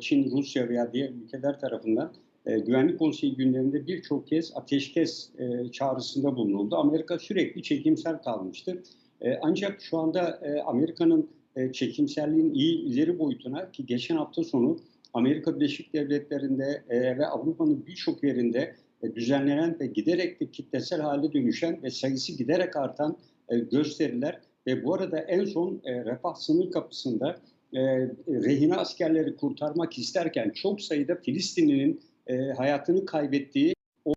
Çin, Rusya veya diğer ülkeler tarafından e, Güvenlik Konseyi günlerinde birçok kez ateşkes e, çağrısında bulunuldu. Amerika sürekli çekimsel kalmıştı. E, ancak şu anda e, Amerika'nın e, çekimselliğin iyi ileri boyutuna ki geçen hafta sonu Amerika Birleşik Devletleri'nde e, ve Avrupa'nın birçok yerinde e, düzenlenen ve giderek de kitlesel hale dönüşen ve sayısı giderek artan e, gösteriler ve bu arada en son e, refah sınır kapısında e, rehine askerleri kurtarmak isterken çok sayıda Filistinlinin e, hayatını kaybettiği o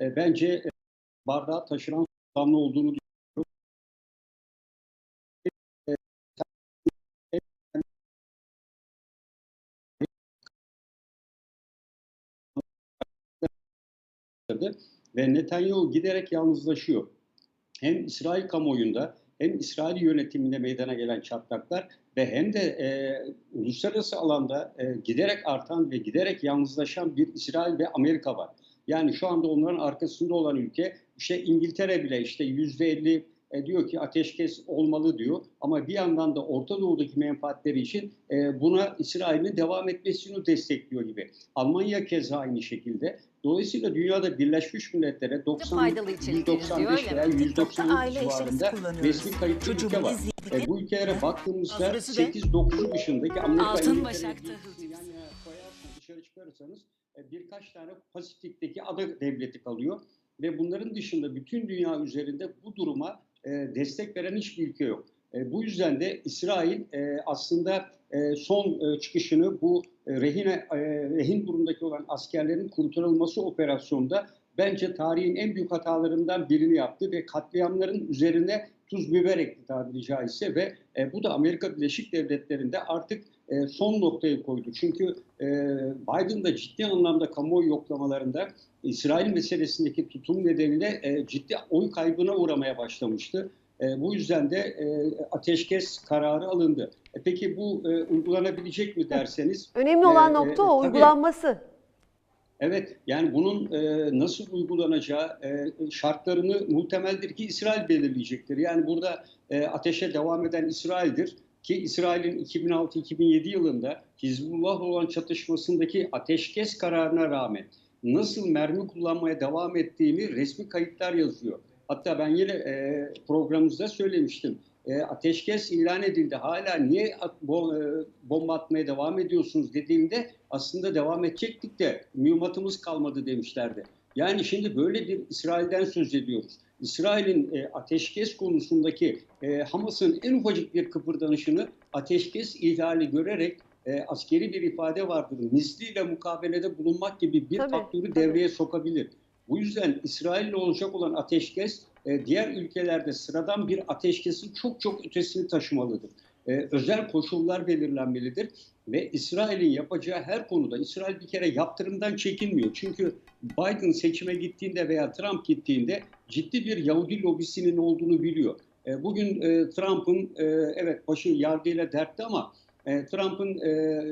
e, bence e, bardağı taşıran damla olduğunu düşünüyorum. ve Netanyahu giderek yalnızlaşıyor. Hem İsrail kamuoyunda hem İsrail yönetiminde meydana gelen çatlaklar ve hem de e, uluslararası alanda e, giderek artan ve giderek yalnızlaşan bir İsrail ve Amerika var. Yani şu anda onların arkasında olan ülke işte İngiltere bile işte yüzde elli e, diyor ki ateşkes olmalı diyor. Ama bir yandan da Orta Doğu'daki menfaatleri için e, buna İsrail'in devam etmesini destekliyor gibi. Almanya keza aynı şekilde. Dolayısıyla dünyada Birleşmiş Milletler'e 90, faydalı içerik 195 veya TikTok'ta 190 aile civarında resmi kayıtlı ülke var. E, bu ülkelere baktığımızda Burası da 8-9 dışındaki Amerika Altın İngiltere, Başak İngiliz, tahıl yan yana koyarsanız, dışarı çıkarırsanız e, birkaç tane Pasifik'teki ada devleti kalıyor. Ve bunların dışında bütün dünya üzerinde bu duruma e, destek veren hiçbir ülke yok. E, bu yüzden de İsrail e, aslında son çıkışını bu rehine rehin durumundaki olan askerlerin kurtarılması operasyonunda bence tarihin en büyük hatalarından birini yaptı ve katliamların üzerine tuz biber ekti tabiri caizse ve bu da Amerika Birleşik Devletleri'nde artık e, son noktayı koydu. Çünkü e, Biden da ciddi anlamda kamuoyu yoklamalarında İsrail meselesindeki tutum nedeniyle e, ciddi oy kaybına uğramaya başlamıştı. E, bu yüzden de e, ateşkes kararı alındı. E, peki bu e, uygulanabilecek mi derseniz? Önemli olan e, nokta o uygulanması. Evet, yani bunun e, nasıl uygulanacağı e, şartlarını muhtemeldir ki İsrail belirleyecektir. Yani burada e, ateşe devam eden İsrail'dir ki İsrail'in 2006-2007 yılında Hizbullah olan çatışmasındaki ateşkes kararına rağmen nasıl mermi kullanmaya devam ettiğini resmi kayıtlar yazıyor. Hatta ben yine e, programımızda söylemiştim. E, ateşkes ilan edildi. Hala niye at, bo, e, bomba atmaya devam ediyorsunuz dediğimde aslında devam edecektik de mühimmatımız kalmadı demişlerdi. Yani şimdi böyle bir İsrail'den söz ediyoruz. İsrail'in e, ateşkes konusundaki e, Hamas'ın en ufacık bir kıpırdanışını ateşkes ihlali görerek e, askeri bir ifade vardır. Misliyle mukabelede bulunmak gibi bir Tabii, faktörü tabii. devreye sokabilir. Bu yüzden İsrail'le olacak olan ateşkes e, diğer ülkelerde sıradan bir ateşkesin çok çok ötesini taşımalıdır. E, özel koşullar belirlenmelidir ve İsrail'in yapacağı her konuda İsrail bir kere yaptırımdan çekinmiyor. Çünkü Biden seçime gittiğinde veya Trump gittiğinde ciddi bir Yahudi lobisinin olduğunu biliyor. E, bugün e, Trump'ın e, evet başı yargıyla dertte ama e, Trump'ın e,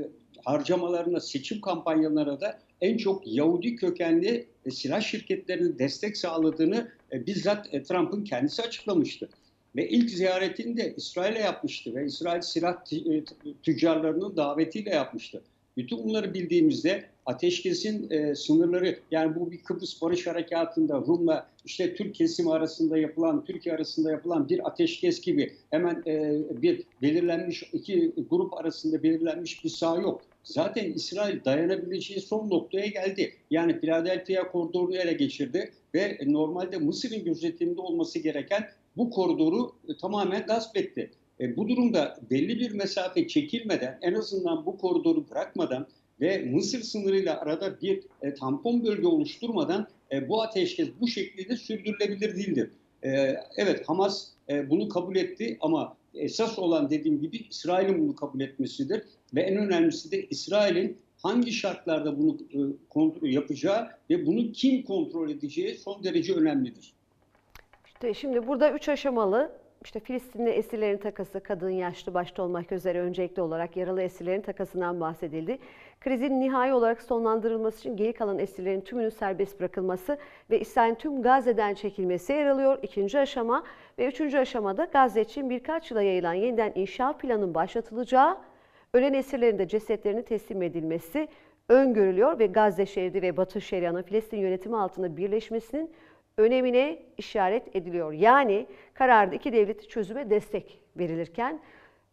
harcamalarına, seçim kampanyalarına da en çok Yahudi kökenli e, silah şirketlerinin destek sağladığını e, bizzat e, Trump'ın kendisi açıklamıştı. Ve ilk ziyaretini de İsrail'e yapmıştı ve İsrail silah e, tüccarlarının davetiyle yapmıştı. Bütün bunları bildiğimizde ateşkesin e, sınırları yani bu bir Kıbrıs Barış Harekatı'nda Rum'la işte Türk kesimi arasında yapılan, Türkiye arasında yapılan bir ateşkes gibi hemen e, bir belirlenmiş iki grup arasında belirlenmiş bir saha yok. Zaten İsrail dayanabileceği son noktaya geldi. Yani Philadelphia koridorunu ele geçirdi ve normalde Mısır'ın gözetiminde olması gereken bu koridoru e, tamamen gasp etti. E, bu durumda belli bir mesafe çekilmeden en azından bu koridoru bırakmadan ve Mısır sınırıyla arada bir e, tampon bölge oluşturmadan e, bu ateşkes bu şekilde sürdürülebilir değildir. E, evet Hamas e, bunu kabul etti ama esas olan dediğim gibi İsrail'in bunu kabul etmesidir ve en önemlisi de İsrail'in hangi şartlarda bunu e, kontrol yapacağı ve bunu kim kontrol edeceği son derece önemlidir. Şimdi burada üç aşamalı işte Filistinli esirlerin takası, kadın, yaşlı başta olmak üzere öncelikli olarak yaralı esirlerin takasından bahsedildi. Krizin nihai olarak sonlandırılması için geri kalan esirlerin tümünün serbest bırakılması ve İsrail'in tüm Gazze'den çekilmesi yer alıyor. İkinci aşama ve üçüncü aşamada Gazze için birkaç yıla yayılan yeniden inşa planının başlatılacağı Ölen esirlerin de cesetlerinin teslim edilmesi öngörülüyor ve Gazze şeridi ve Batı Şeria'nın Filistin yönetimi altında birleşmesinin önemine işaret ediliyor. Yani kararda iki devletli çözüme destek verilirken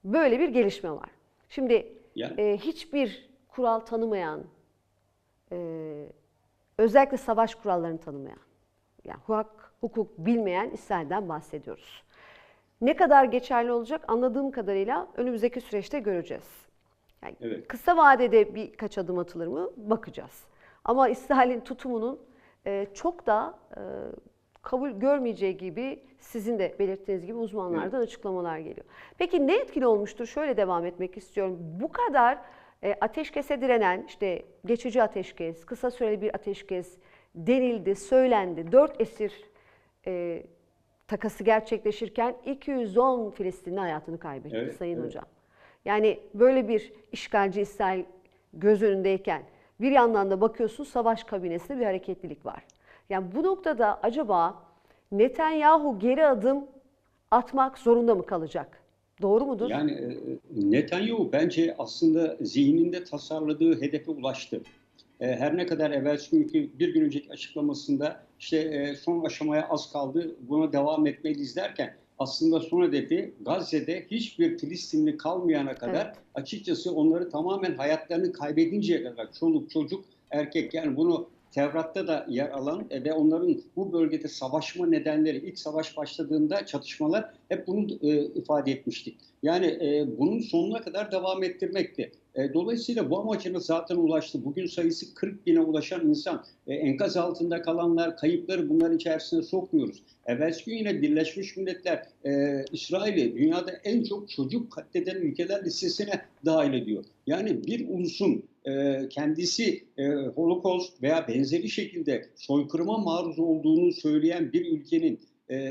böyle bir gelişme var. Şimdi Yani- e, hiçbir kural tanımayan, e, özellikle savaş kurallarını tanımayan, yani hak, hukuk bilmeyen İsrail'den bahsediyoruz. Ne kadar geçerli olacak anladığım kadarıyla önümüzdeki süreçte göreceğiz. Yani Evet. Kısa vadede birkaç adım atılır mı bakacağız. Ama İsrail'in tutumunun çok da e, kabul görmeyeceği gibi sizin de belirttiğiniz gibi uzmanlardan açıklamalar geliyor. Peki ne etkili olmuştur? Şöyle devam etmek istiyorum. Bu kadar e, ateşkese direnen işte geçici ateşkes, kısa süreli bir ateşkes denildi, söylendi. Dört esir e, takası gerçekleşirken 210 Filistinli hayatını kaybetti Evet, Sayın evet. Hocam. Yani böyle bir işgalci İsrail göz önündeyken bir yandan da bakıyorsun savaş kabinesinde bir hareketlilik var. Yani bu noktada acaba Netanyahu geri adım atmak zorunda mı kalacak? Doğru mudur? Yani e, Netanyahu bence aslında zihninde tasarladığı hedefe ulaştı. E, Her ne kadar evvelsi günkü bir gün önceki açıklamasında işte e, son aşamaya az kaldı buna devam etmeliyiz derken aslında son hedefi Gazze'de hiçbir Filistinli kalmayana kadar Evet. açıkçası onları tamamen hayatlarını kaybedinceye kadar çoluk çocuk erkek yani bunu Tevrat'ta da yer alan e, ve onların bu bölgede savaşma nedenleri ilk savaş başladığında çatışmalar hep bunu e, ifade etmiştik. Yani e, bunun sonuna kadar devam ettirmekti. E, dolayısıyla bu amacına zaten ulaştı. Bugün sayısı 40 bine ulaşan insan. E, enkaz altında kalanlar, kayıpları bunların içerisine sokmuyoruz. Evvelsi gün yine Birleşmiş Milletler e, İsrail'i dünyada en çok çocuk katleden ülkeler listesine dahil ediyor. Yani bir ulusun kendisi e, Holocaust veya benzeri şekilde soykırıma maruz olduğunu söyleyen bir ülkenin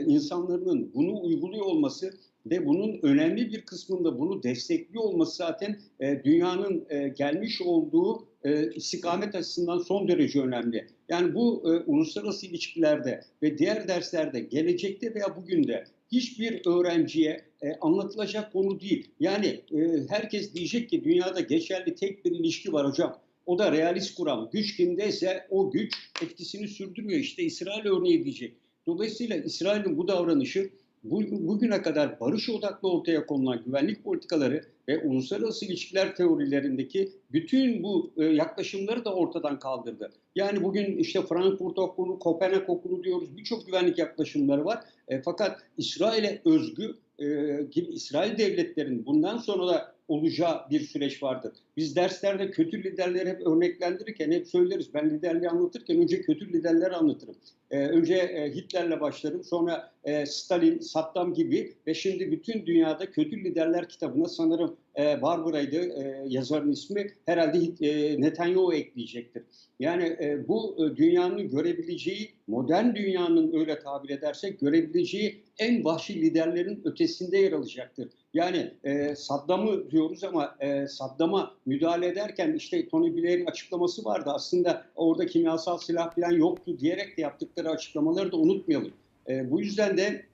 insanların bunu uyguluyor olması ve bunun önemli bir kısmında bunu destekliyor olması zaten e, dünyanın e, gelmiş olduğu e, istikamet açısından son derece önemli. Yani bu e, uluslararası ilişkilerde ve diğer derslerde gelecekte veya bugün de hiçbir öğrenciye e, anlatılacak konu değil. Yani e, herkes diyecek ki dünyada geçerli tek bir ilişki var hocam. O da realist kuram. Güç kimdeyse o güç etkisini sürdürüyor. İşte İsrail örneği diyecek. Dolayısıyla İsrail'in bu davranışı bugüne kadar barış odaklı ortaya konulan güvenlik politikaları ve uluslararası ilişkiler teorilerindeki bütün bu e, yaklaşımları da ortadan kaldırdı. Yani bugün işte Frankfurt Okulu, Kopenhag Okulu diyoruz birçok güvenlik yaklaşımları var. E, fakat İsrail'e özgü e, gibi İsrail devletlerinin bundan sonra da olacağı bir süreç vardır. Biz derslerde kötü liderleri hep örneklendirirken hep söyleriz. Ben liderliği anlatırken önce kötü liderleri anlatırım. E, önce e, Hitler'le başlarım. Sonra e, Stalin, Saddam gibi ve şimdi bütün dünyada kötü liderler kitabına sanırım e, Barbara'ydı e, yazarın ismi. Herhalde e, Netanyahu ekleyecektir. Yani e, bu e, dünyanın görebileceği, modern dünyanın öyle tabir edersek görebileceği en vahşi liderlerin ötesinde yer alacaktır. Yani e, Saddam'ı diyoruz ama e, Saddam'a müdahale ederken işte Tony Blair'in açıklaması vardı. Aslında orada kimyasal silah falan yoktu diyerek de yaptıkları açıklamaları da unutmayalım. E, bu yüzden de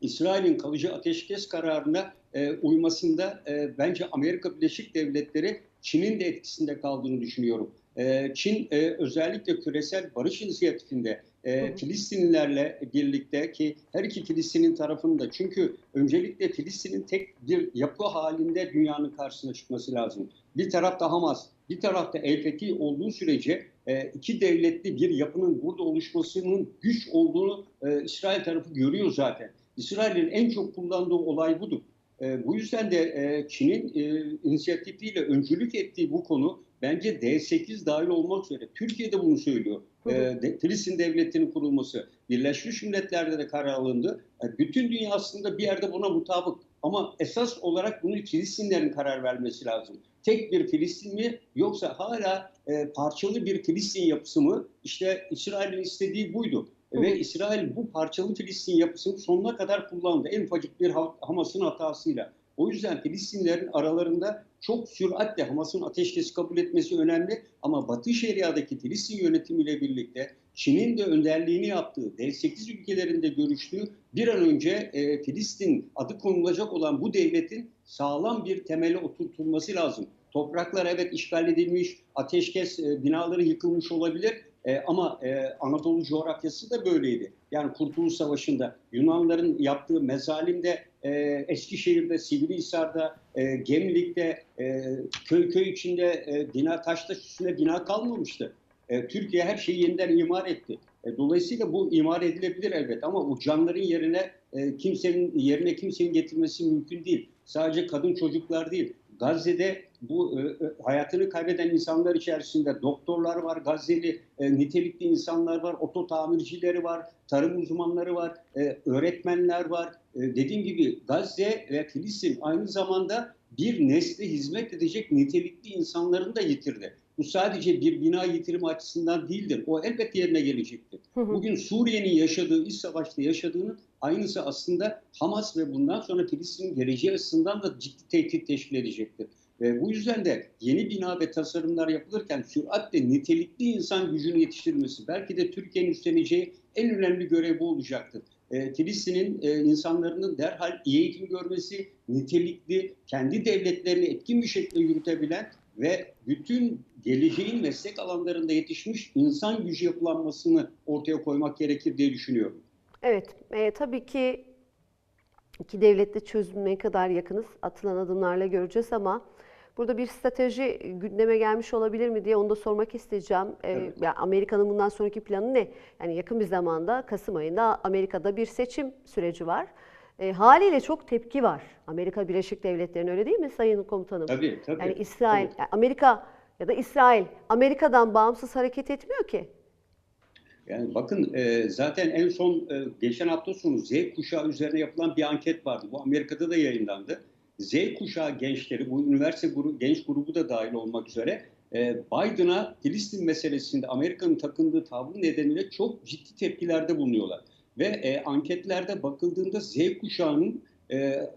İsrail'in kalıcı ateşkes kararına e, uymasında e, bence Amerika Birleşik Devletleri Çin'in de etkisinde kaldığını düşünüyorum. E, Çin e, özellikle küresel barış inisiyatifinde e. Filistinlilerle birlikte ki her iki Filistin'in tarafında çünkü öncelikle Filistin'in tek bir yapı halinde dünyanın karşısına çıkması lazım. Bir tarafta Hamas, bir tarafta El Fethi olduğu sürece e, iki devletli bir yapının burada oluşmasının güç olduğunu e, İsrail tarafı görüyor zaten. İsrail'in en çok kullandığı olay budur. E, bu yüzden de e, Çin'in e, inisiyatifiyle öncülük ettiği bu konu bence D8 dahil olmak üzere Türkiye de bunu söylüyor. E, de, Filistin devletinin kurulması Birleşmiş Milletler'de de karar alındı. E, bütün dünya aslında bir yerde buna mutabık. Ama esas olarak bunu Filistinlerin karar vermesi lazım. Tek bir Filistin mi yoksa hala e, parçalı bir Filistin yapısı mı? İşte İsrail'in istediği buydu. Hı. Ve İsrail bu parçalı Filistin yapısını sonuna kadar kullandı. En ufacık bir Ha- Hamas'ın hatasıyla. O yüzden Filistinlerin aralarında çok süratle Hamas'ın ateşkesi kabul etmesi önemli ama Batı Şeria'daki Filistin yönetimiyle birlikte Çin'in de önderliğini yaptığı, D8 ülkelerinde görüştüğü bir an önce e, Filistin adı konulacak olan bu devletin sağlam bir temele oturtulması lazım. Topraklar evet işgal edilmiş, ateşkes e, binaları yıkılmış olabilir e, ama e, Anadolu coğrafyası da böyleydi. Yani Kurtuluş Savaşı'nda Yunanların yaptığı mezalimde e, Eskişehir'de, Sivrihisar'da, e, Gemlik'te, e, köy köy içinde e, bina taş taş üstüne bina kalmamıştı. E, Türkiye her şeyi yeniden imar etti. E, dolayısıyla bu imar edilebilir elbet ama o canların yerine e, kimsenin yerine kimsenin getirmesi mümkün değil. Sadece kadın çocuklar değil. Gazze'de bu e, e, hayatını kaybeden insanlar içerisinde doktorlar var, Gazze'li e, nitelikli insanlar var, oto tamircileri var, tarım uzmanları var, e, öğretmenler var. E, dediğim gibi Gazze ve Filistin aynı zamanda bir nesle hizmet edecek nitelikli insanların da yitirdi. Bu sadece bir bina yitirimi açısından değildir. O elbet yerine gelecektir. Bugün Suriye'nin yaşadığı, iç savaşta yaşadığının aynısı aslında Hamas ve bundan sonra Filistin'in geleceği açısından da ciddi tehdit teşkil edecektir. Ve bu yüzden de yeni bina ve tasarımlar yapılırken süratle nitelikli insan gücünü yetiştirilmesi belki de Türkiye'nin üstleneceği en önemli görev bu olacaktır. E, Filistin'in e, insanların derhal iyi eğitim görmesi, nitelikli, kendi devletlerini etkin bir şekilde yürütebilen ve bütün geleceğin meslek alanlarında yetişmiş insan gücü yapılanmasını ortaya koymak gerekir diye düşünüyorum. Evet, e, tabii ki iki devletli çözüme ne kadar yakınız atılan adımlarla göreceğiz ama burada bir strateji gündeme gelmiş olabilir mi diye onu da sormak isteyeceğim. E, Evet. ya Amerika'nın bundan sonraki planı ne? Yani yakın bir zamanda Kasım ayında Amerika'da bir seçim süreci var. E, haliyle çok tepki var. Amerika Birleşik Devletleri'nin öyle değil mi Sayın Komutanım? Tabii tabii. Yani İsrail, Tabii. yani Amerika ya da İsrail Amerika'dan bağımsız hareket etmiyor ki. Yani bakın e, zaten en son e, geçen hafta sonu Z kuşağı üzerine yapılan bir anket vardı. Bu Amerika'da da yayınlandı. Z kuşağı gençleri, bu üniversite grubu, genç grubu da dahil olmak üzere e, Biden'a Filistin meselesinde Amerika'nın takındığı tavrı nedeniyle çok ciddi tepkilerde bulunuyorlar. Ve e, anketlerde bakıldığında Z kuşağının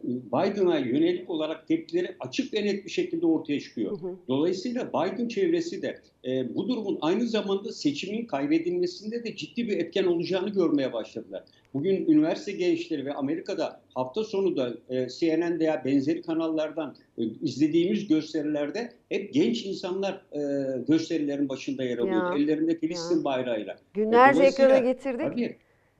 Biden'a yönelik olarak tepkileri açık ve net bir şekilde ortaya çıkıyor. Hı hı. Dolayısıyla Biden çevresi de e, bu durumun aynı zamanda seçimin kaybedilmesinde de ciddi bir etken olacağını görmeye başladılar. Bugün üniversite gençleri ve Amerika'da hafta sonu da e, CNN veya benzeri kanallardan e, izlediğimiz gösterilerde hep genç insanlar e, gösterilerin başında yer alıyor. Ellerinde Filistin ya. bayrağıyla. Günlerce dolayısıyla- ekrana getirdik. Tabii.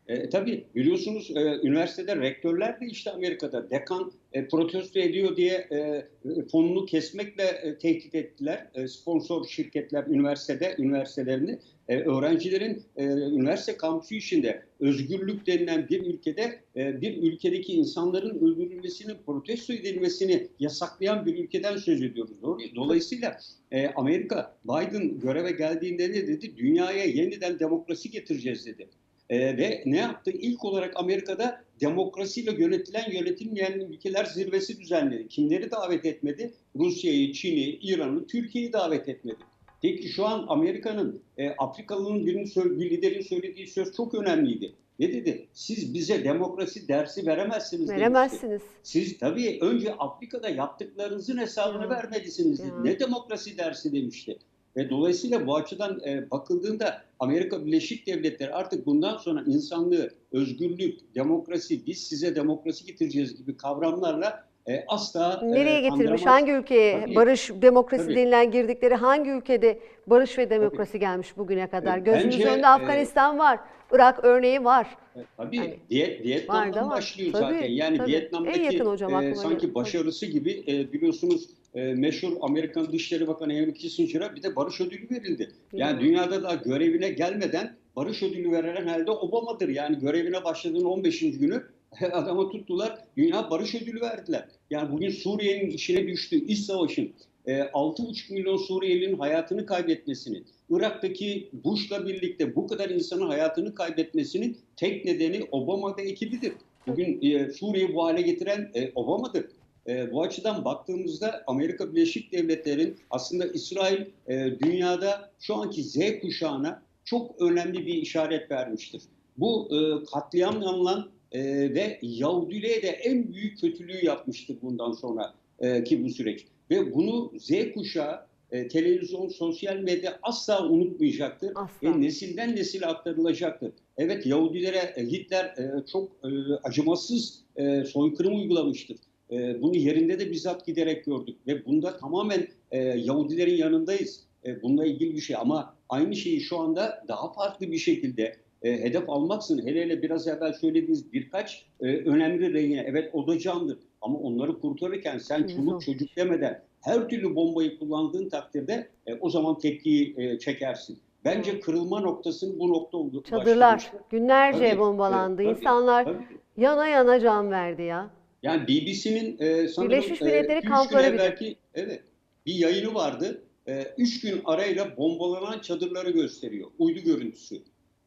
E, tabii biliyorsunuz e, üniversitede rektörler de işte Amerika'da dekan e, protesto ediyor diye e, fonunu kesmekle e, tehdit ettiler. E, sponsor şirketler üniversitede üniversitelerini e, öğrencilerin e, üniversite kampüsü içinde özgürlük denilen bir ülkede e, bir ülkedeki insanların öldürülmesini, protesto edilmesini yasaklayan bir ülkeden söz ediyoruz. Doğru. Dolayısıyla e, Amerika Biden göreve geldiğinde ne dedi? Dünyaya yeniden demokrasi getireceğiz dedi. E, ve ne yaptı? İlk olarak Amerika'da demokrasiyle yönetilen yönetilmeyen ülkeler zirvesi düzenledi. Kimleri davet etmedi? Rusya'yı, Çin'i, İran'ı, Türkiye'yi davet etmedi. Peki şu an Amerika'nın e, Afrikalı'nın birinin bir liderin söylediği söz çok önemliydi. Ne dedi? Siz bize demokrasi dersi veremezsiniz demişti. Veremezsiniz. Siz tabii önce Afrika'da yaptıklarınızın hesabını Ya. vermelisiniz dedi. Ya. Ne demokrasi dersi demişti. Ve dolayısıyla bu açıdan e, bakıldığında Amerika Birleşik Devletleri artık bundan sonra insanlığı, özgürlük, demokrasi, biz size demokrasi getireceğiz gibi kavramlarla e, asla e, Nereye getirmiş? kandıramaz. Hangi ülkeye Tabii. barış, demokrasi Tabii. denilen girdikleri hangi ülkede barış ve demokrasi gelmiş bugüne kadar? E, Gözümüzün bence, önünde Afganistan var, Irak örneği var. E, Tabii var da Vietnam'dan var. başlıyor Tabii, zaten. Yani tabii. Vietnam'daki En yakın hocam e, sanki başarısı gibi e, biliyorsunuz e, meşhur Amerikan Dışişleri Bakanı Henry Kissinger'a bir de barış ödülü verildi. Yani Ya. dünyada da görevine gelmeden barış ödülü verilen halde Obama'dır. Yani görevine başladığının 15. günü adama tuttular. Dünya barış ödülü verdiler. Yani bugün Suriye'nin içine düştüğü iç savaşın e, 6,5 milyon Suriyelinin hayatını kaybetmesinin, Irak'taki Bush'la birlikte bu kadar insanın hayatını kaybetmesinin tek nedeni Obama ve ekibidir. Bugün e, Suriye'yi bu hale getiren e, Obama'dır. E, bu açıdan baktığımızda Amerika Birleşik Devletleri'nin aslında İsrail e, dünyada şu anki Z kuşağına çok önemli bir işaret vermiştir. Bu e, katliamla e, ve Yahudiliğe de en büyük kötülüğü yapmıştır bundan sonra e, ki bu süreç. ve bunu Z kuşağı e, televizyon, sosyal medya asla unutmayacaktır Asla. ve nesilden nesile aktarılacaktır. Evet Yahudilere e, Hitler e, çok e, acımasız e, soykırım uygulamıştır. E, bunu yerinde de bizzat giderek gördük ve bunda tamamen e, Yahudilerin yanındayız. E, bununla ilgili bir şey ama aynı şeyi şu anda daha farklı bir şekilde e, hedef almaksın. Hele hele biraz evvel söylediğiniz birkaç e, önemli rehine. Evet o da candır ama onları kurtarırken sen zor. çocuk demeden her türlü bombayı kullandığın takdirde e, o zaman tepkiyi e, çekersin. Bence kırılma noktasının bu nokta oldu. Çadırlar başlamıştı. günlerce Tabii, bombalandı. tabii, İnsanlar tabii. yana yana can verdi ya. Yani BBC'nin e, sanırım Birleşmiş Milletleri üç gün kampları bir de. evvelki evet, bir yayını vardı. E, üç gün arayla bombalanan çadırları gösteriyor. Uydu görüntüsü.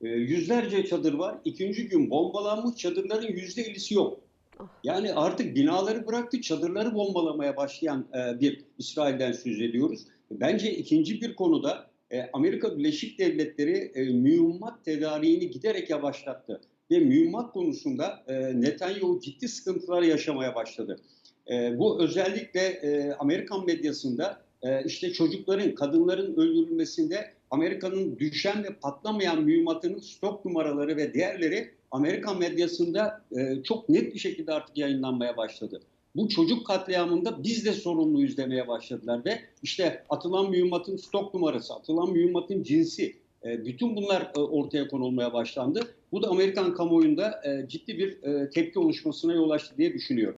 E, yüzlerce çadır var. İkinci gün bombalanmış çadırların yüzde ellisi yok. Yani artık binaları bıraktı, çadırları bombalamaya başlayan e, bir İsrail'den söz ediyoruz. Bence ikinci bir konuda e, Amerika Birleşik Devletleri e, mühimmat tedariğini giderek yavaşlattı. Ve mühimmat konusunda e, Netanyahu ciddi sıkıntılar yaşamaya başladı. E, bu özellikle e, Amerikan medyasında e, işte çocukların, kadınların öldürülmesinde Amerika'nın düşen ve patlamayan mühimmatının stok numaraları ve diğerleri Amerikan medyasında e, çok net bir şekilde artık yayınlanmaya başladı. Bu çocuk katliamında biz de sorumluyuz demeye başladılar ve işte atılan mühimmatın stok numarası, atılan mühimmatın cinsi, e, bütün bunlar e, ortaya konulmaya başlandı. Bu da Amerikan kamuoyunda e, ciddi bir e, tepki oluşmasına yol açtı diye düşünüyorum.